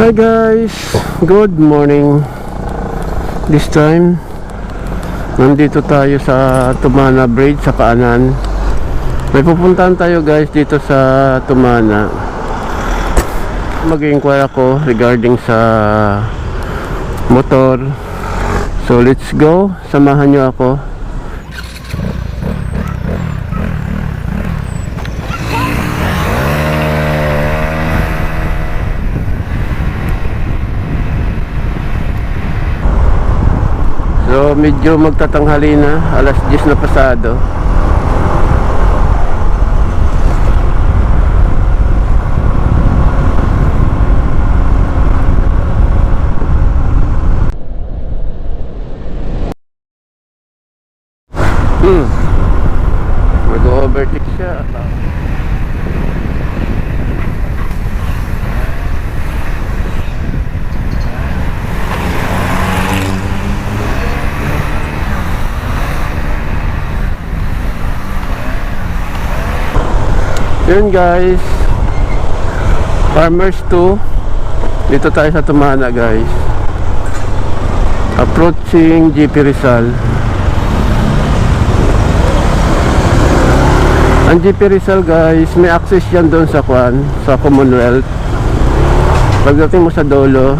Hi guys, good morning. This time, nandito tayo sa Tumana Bridge sa Paanan. May pupuntahan tayo guys dito sa Tumana. Mag-inquire ako regarding sa motor. So let's go, samahan nyo ako. So medyo magtatanghali na, alas 10 na pasado. Hmm. Mag-overtake siya. Yun guys. Farmers 2. Dito tayo sa Tumana guys. Approaching GP Rizal. Ang GP Rizal guys, may access yan doon sa Kwan, sa Commonwealth. Pagdating mo sa Dolo,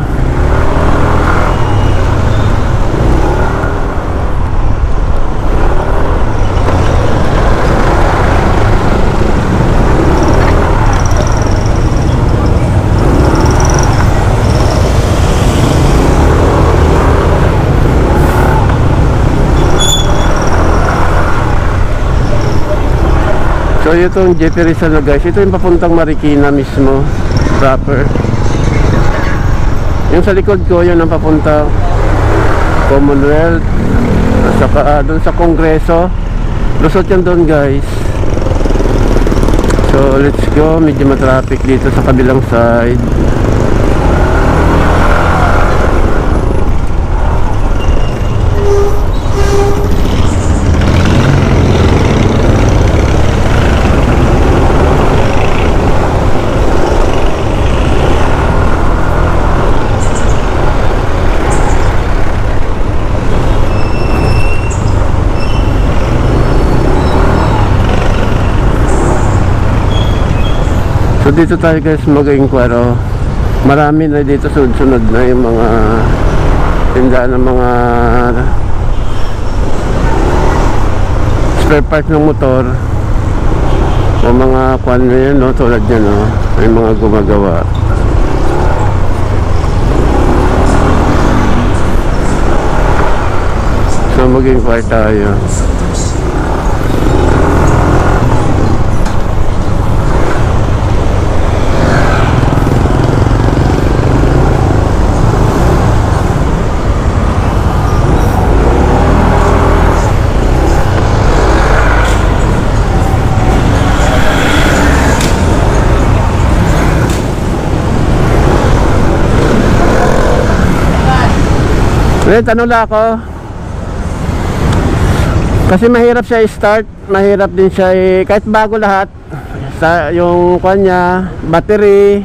So itong JP Rizal guys, ito yung papuntang Marikina mismo, proper. Yung sa likod ko, yun ang papuntang Commonwealth, at saka ah, doon sa Kongreso. Lusot yan doon guys. So let's go, medyo matraffic dito sa kabilang side. So dito tayo guys mag-inquire oh. Marami na dito sunod-sunod na yung mga tindahan ng mga spare part ng motor o mga kwan na yan no, tulad yan no, may mga gumagawa so mag-inquire tayo Wait, ano lang ako? Kasi mahirap siya i-start, mahirap din siya i- kahit bago lahat. Sa yung kanya, battery,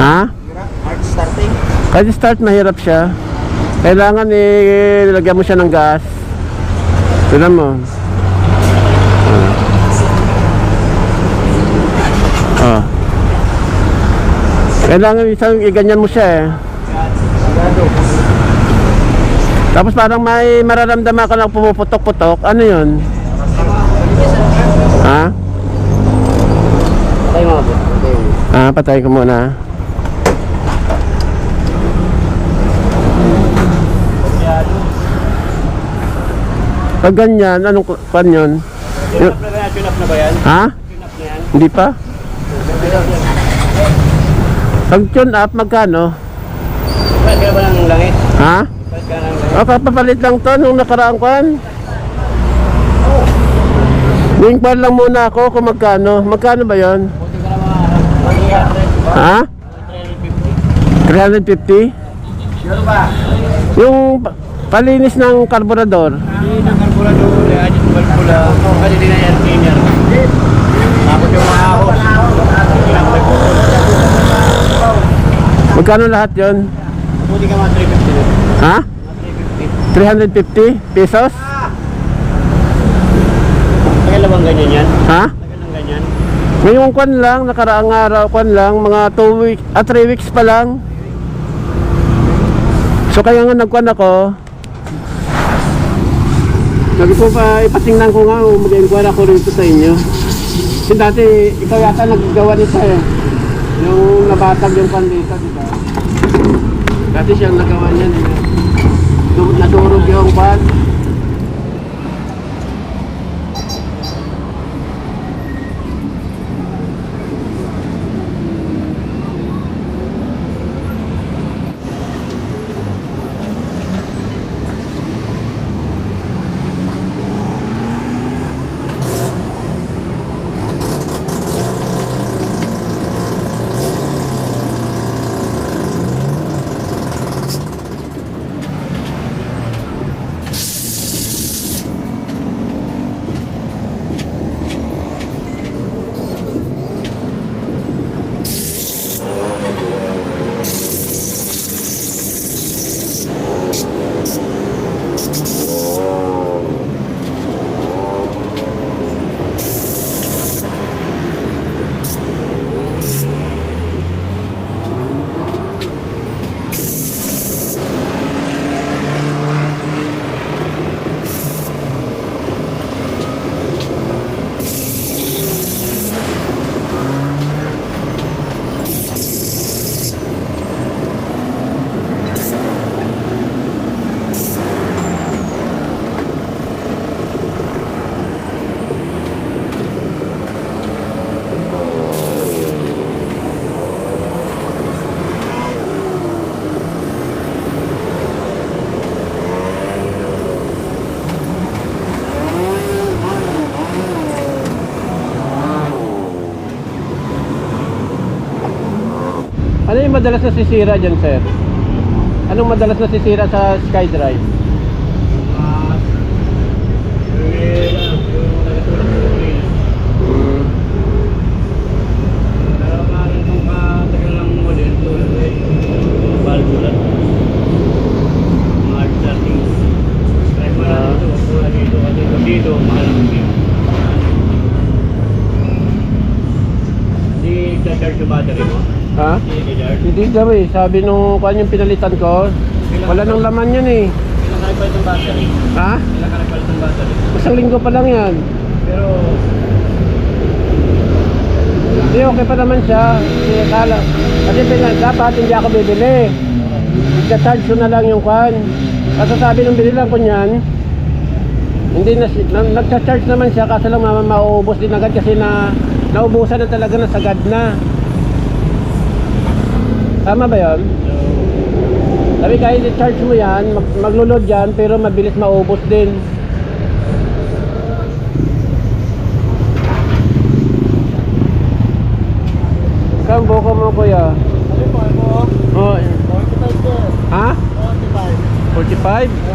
ha? Hard? Kahit start mahirap siya. Kailangan ilagyan mo siya ng gas. Tignan mo. Kailangan isang iganyan mo siya eh. Tapos parang may mararamdaman ka na pumuputok-putok. Ano yun? Ha? Patay mo. Ah, patay ko muna. Pag ganyan, anong pan yun? Yan? Ha? Tune up na yan? Hindi pa? Pag tune up, magkano? Palit ka ba ng langit? Ha? Palit ka ng langit? O, papapalit lang to nung nakaraang kwan. Wing pan lang muna ako kung magkano. Magkano ba yon? Buti ka na mga Ha? 350? 350. Sure ba? Yung pa- palinis ng karburador. Hindi na karburador. Kaya dito balbula. Kasi di na yan cleaner. Tapos yung mga ahos. Magkano lahat yon? Pwede ka mga 350 na. Ha? Mga 350 pesos? 350. Tagal na bang ganyan yan? Ha? Tagal ng ganyan? Ngayong kwan lang, nakaraang araw kwan lang, mga 2 weeks, ah 3 weeks pa lang. So kaya nga nagkwan ako, Sabi ko pa, ipatingnan ko nga, o mag-inquire ako rito sa inyo. Kasi dati, ikaw yata naggawa nito eh. Yung nabatag yung pan dito, di ba? Dati siyang nagawa niyan eh. Du- Nadurog yung pan. Madalas na sisira dyan, sir? Anong madalas na sisira sa SkyDrive? Ah. Hindi charge yung battery mo. Ha? Hindi daw eh. Sabi nung kanya yung pinalitan ko, wala nang laman yan eh. Ilang karagpal itong battery? Ha? Ilang karagpal itong battery? Isang linggo pa lang yan. Pero, Hindi, okay pa naman siya. Kasi kala, kasi pina, dapat hindi ako bibili. Ika-charge ko na lang yung kwan. Kaso sabi nung binilang ko niyan, hindi na, na nagcha-charge naman siya kaso lang mama din agad kasi na naubusan na talaga na sagad na. Tama ba yun? so, Sabi kahit i-charge mo yan, mag maglulod yan, pero mabilis maubos din. Kang buko mo kuya? ano po, ano? Oh, 45 sir. ha? 45. 45?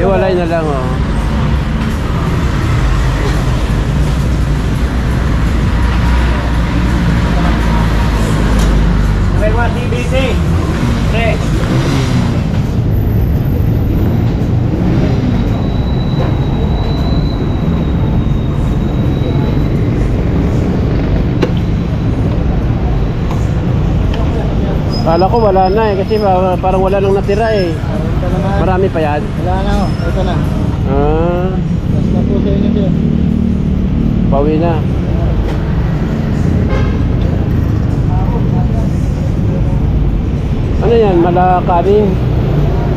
Iwalay ko Iwalay na lang oh. May mga TBC. Pre. Kala ko wala na eh kasi pa- parang wala nang natira eh. Marami pa yan. Wala na oh. Ito na. Ah, Tapos na po sa inyo sir. bawi na. Ano yan? Mala kanin?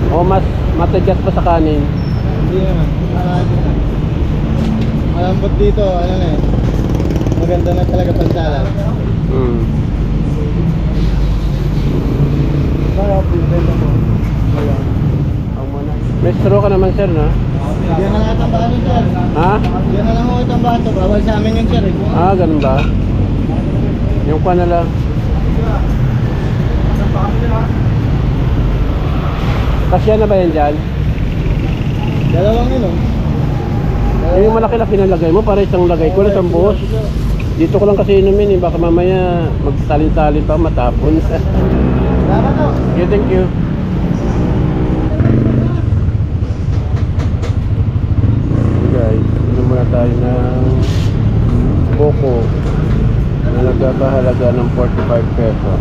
O mas matigas pa sa kanin? Hindi naman. Marami na. Malambot dito, ano na eh. Maganda na talaga pansalan. Hmm. Kaya, pinbenta mo. May straw ka naman sir na? Yan na lang itang bato sir. Ha? Yan na lang ho itang bato. Bawal sa amin yung sir eh. Ah, ganun ba? Yung kwa na lang. Kasya na ba yan dyan? Dalawang yun oh. Eh, yung malaki-laki na lagay mo, para isang lagay ko, isang buhos. Dito ko lang kasi inumin eh, baka mamaya magsalin-salin pa matapon. Okay, thank you. Guys, inom muna tayo ng Boko na nagkakahalaga ng 45 peso.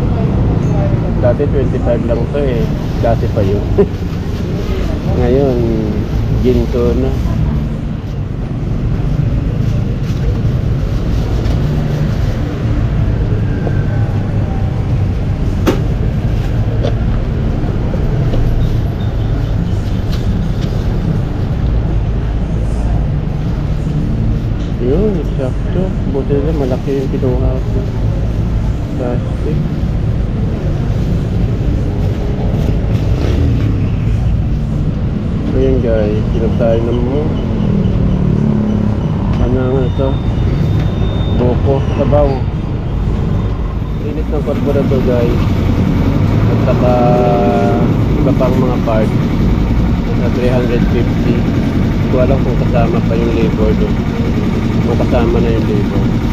Dati 25 lang to eh. Dati pa yun. Ngayon, ginto na. Yun, sakto. Buti na malaki yung kinuha ko. Plastic. Ayan guys, sinap tayo ng mo. Ano nga ito? Boko, sabaw. Init ng karburador guys. At saka iba pang mga parts. Nasa 350. Hindi ko alam kung kasama pa yung labor doon. Kung kasama na yung labor.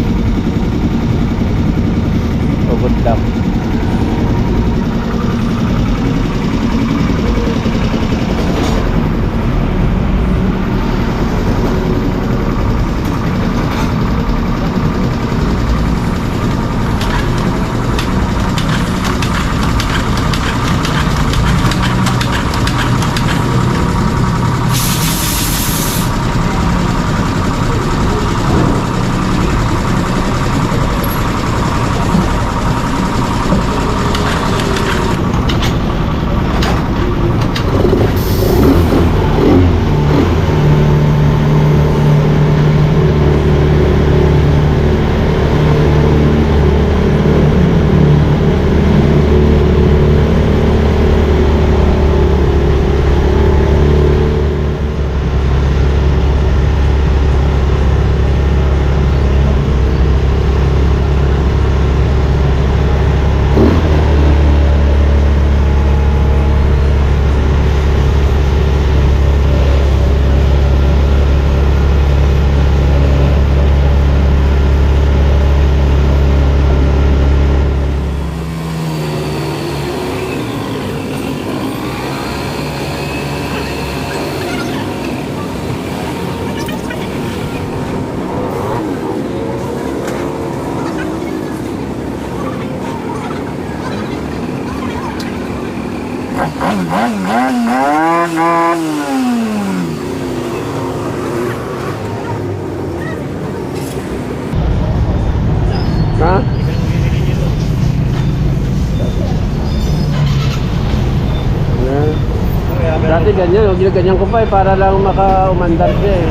Ha? Yan. Dati ganyan, huwag ginaganyan ko pa eh, para lang maka-umandar siya eh.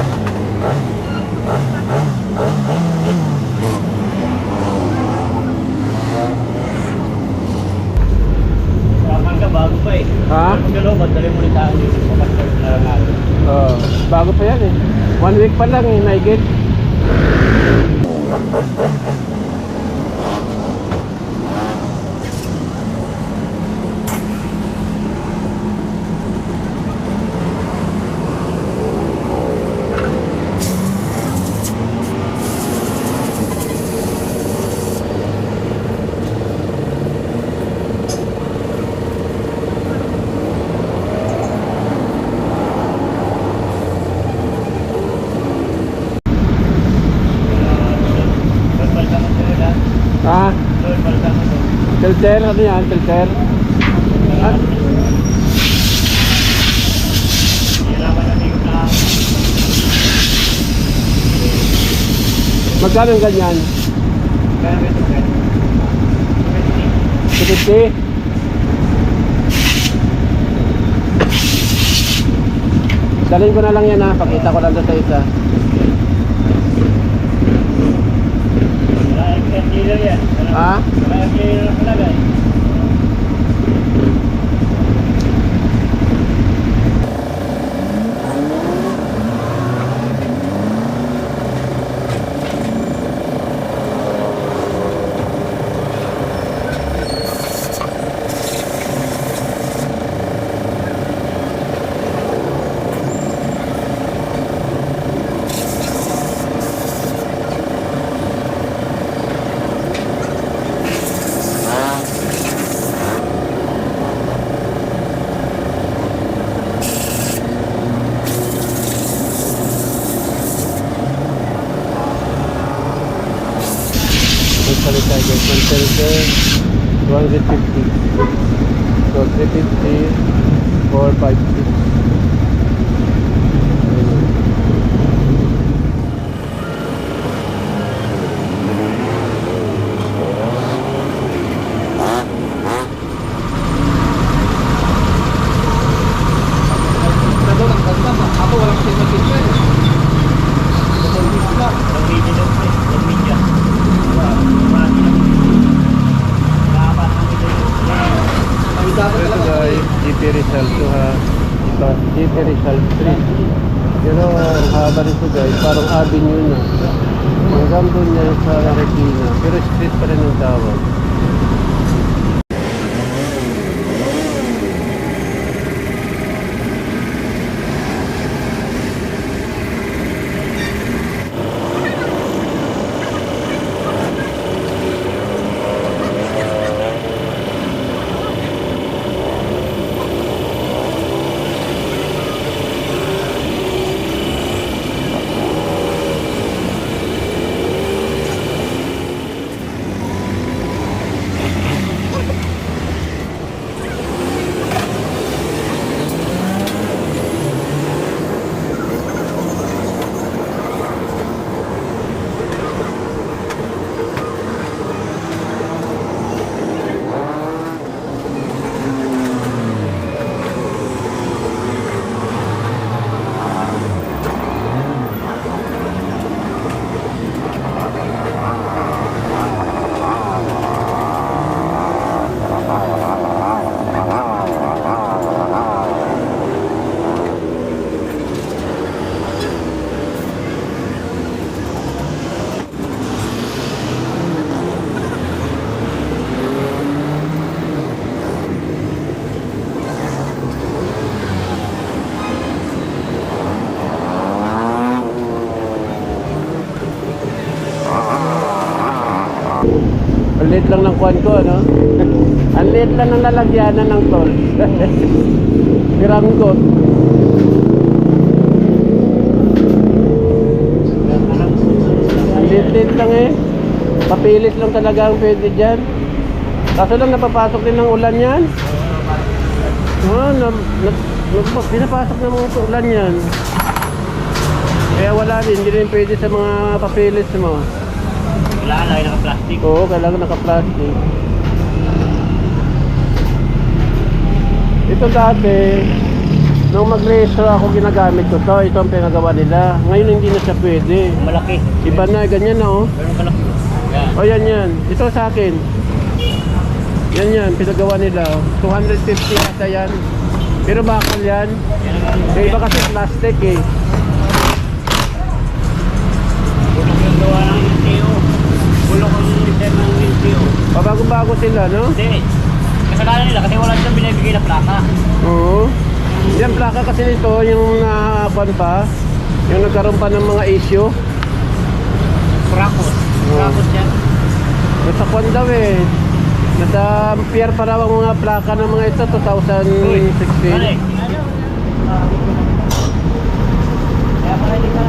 Kapan ka bago pa eh. Ha? Magkalo, madali mo rin tayo dito. Kapag na lang natin. Oo, bago pa yan eh. One week pa lang eh, naigit. Filter, ano yan? Filter? Ah, magkano yung ganyan? 250? Dalhin ko na lang yan ha, pakita ko lang sa isa. Wala the temperature 150 so 350 4 by 6 Street. Pero ang haba nito guys, parang avenue na. Hanggang doon niya sa Regina. Pero street pa rin ang tawag. Ang lang ng kwan ko, ano? Ang liit lang ng lalagyanan ng tol. Piranggot. Ang liit-liit lang eh. Papilis lang talaga ang pwede dyan. Kaso lang napapasok din ng ulan yan. Ah, na, na, na, pinapasok ng mga ulan yan. Kaya wala din, hindi rin pwede sa mga papilis mo. Wala na, lagi naka-plastic. Oo, kailangan naka-plastic. Ito dati, nung mag-register ako ginagamit ko to, ito ang pinagawa nila. Ngayon hindi na siya pwede. Malaki. Iba na, ganyan na oh. Ganun kalaki. Yan. O yan yan, ito sa akin. Yan yan, pinagawa nila. 250 ata yan. Pero bakal yan. Yan ang iba kasi plastic eh. Design ng LTO. Pabago-bago sila, no? Hindi. Kasalanan nila kasi wala silang binibigay na plaka. Oo. Yan plaka kasi nito, yung nakapan pa, yung nagkaroon pa ng mga issue. Prakos. Prakos yan. Nasa kwan daw eh. Nasa pier pa raw ang mga plaka ng mga ito, 2016. Ano eh? Kaya pala hindi ka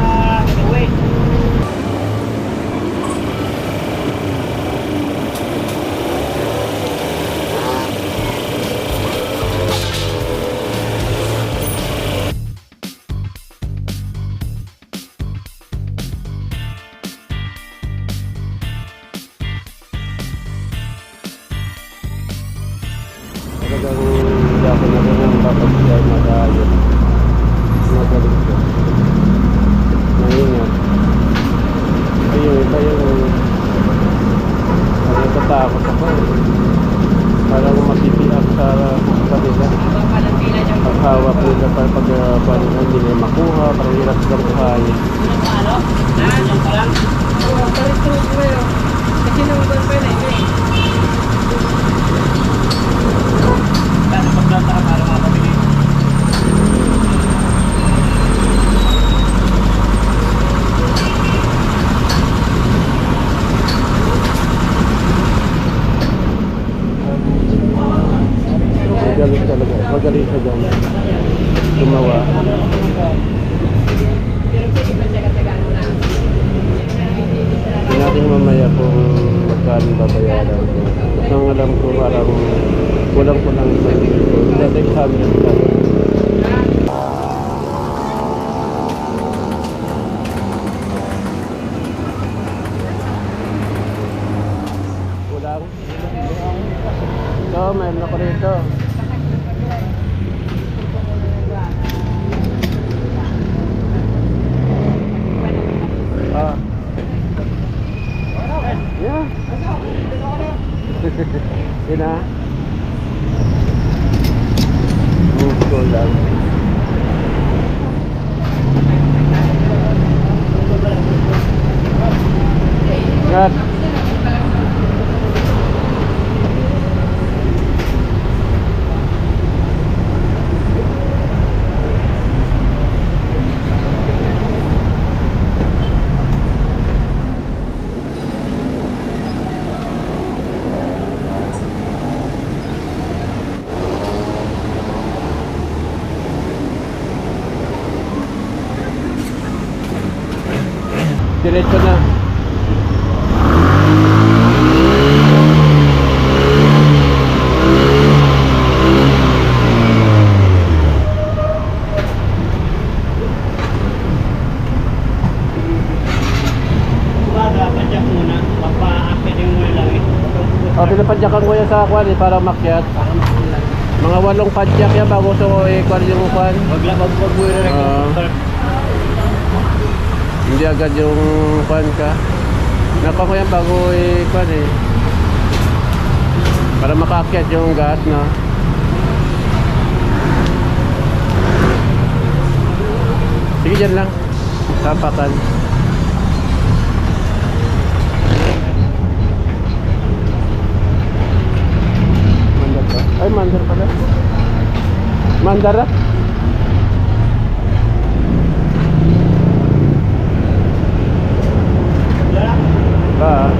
Diretso na. O, pinapadyakan ko yan sa kwan eh, para makyat. Mga walong padyak yan bago so eh, kwan yung kwan. Wag lang, wag wag yung Ah. Hindi agad yung kwan ka. Napa ko yan bago eh, kwan eh. Para makakyat yung gas na. Sige dyan lang. Tapakan. Mandar ba? Ay, mandar pala. Mandar ah? Ba?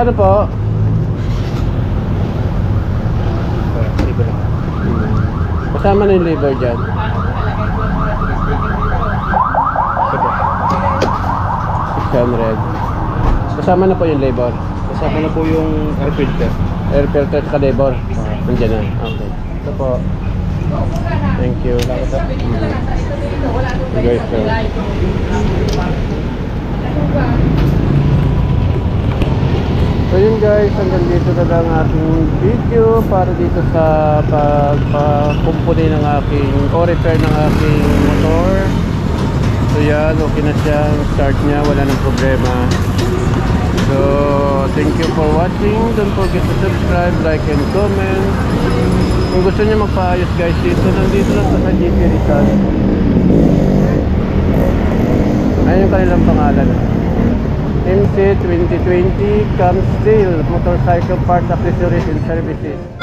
Magkano po? Kasama na yung labor dyan. Hundred. Kasama na po yung labor. Kasama na po yung air filter. Air filter at labor. Nandiyan na. Okay. Ito po. Thank you. Mm. Guys, sir. So yun guys, hanggang dito na lang ating video para dito sa pagpakumpuni ng aking o repair ng aking motor. So yan, okay na siya. Start niya, wala nang problema. So, thank you for watching. Don't forget to subscribe, like, and comment. Kung gusto niyo magpaayos guys dito, nandito lang sa GP Rizal. Ayun yung kanilang pangalan. MC 2020 Camsdale Motorcycle Parts Accessories and Services.